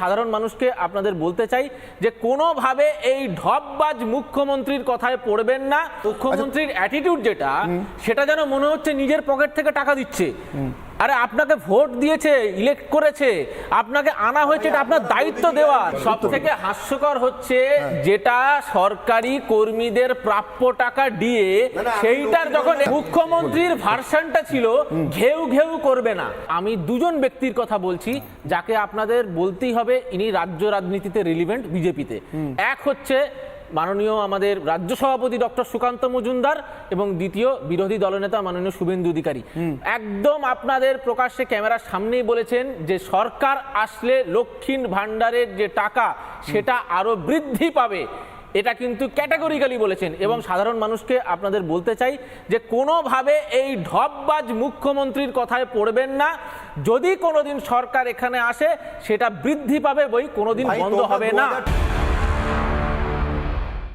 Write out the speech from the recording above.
সাধারণ মানুষকে আপনাদের বলতে চাই যে কোনোভাবে এই ঢপবাজ মুখ্যমন্ত্রীর কথায় পড়বেন না। মুখ্যমন্ত্রীর অ্যাটিটিউড যেটা সেটা যেন মনে হচ্ছে নিজের পকেট থেকে টাকা দিচ্ছে। আরে আপনাকে ভোট দিয়েছে ইলেক্ট করেছে আপনাকে আনা হয়েছে এটা আপনার দায়িত্ব দেওয়া। সব থেকে হাস্যকর হচ্ছে যেটা সরকারি কর্মীদের প্রাপ্য টাকা দিয়ে সেইটার যখন মুখ্যমন্ত্রীর ভার্সনটা ছিল ঘেউ ঘেউ করবে না। আমি দুজন ব্যক্তির কথা বলছি যাকে আপনাদের বলতেই হবে ইনি রাজ্য রাজনীতিতে রিলিভেন্ট বিজেপিতে। এক হচ্ছে মাননীয় আমাদের রাজ্য সভাপতি ডক্টর সুকান্ত মজুমদার এবং দ্বিতীয় বিরোধী দলনেতা মাননীয় শুভেন্দু অধিকারী। একদম আপনাদের প্রকাশ্যে ক্যামেরার সামনেই বলেছেন যে সরকার আসলে লক্ষ্মীর ভাণ্ডারের যে টাকা সেটা আরও বৃদ্ধি পাবে। এটা কিন্তু ক্যাটাগরিক্যালি বলেছেন এবং সাধারণ মানুষকে আপনাদের বলতে চাই যে কোনোভাবে এই ঢপবাজ মুখ্যমন্ত্রীর কথায় পড়বেন না। যদি কোনোদিন সরকার এখানে আসে সেটা বৃদ্ধি পাবে বই কোনোদিন বন্ধ হবে না। 2000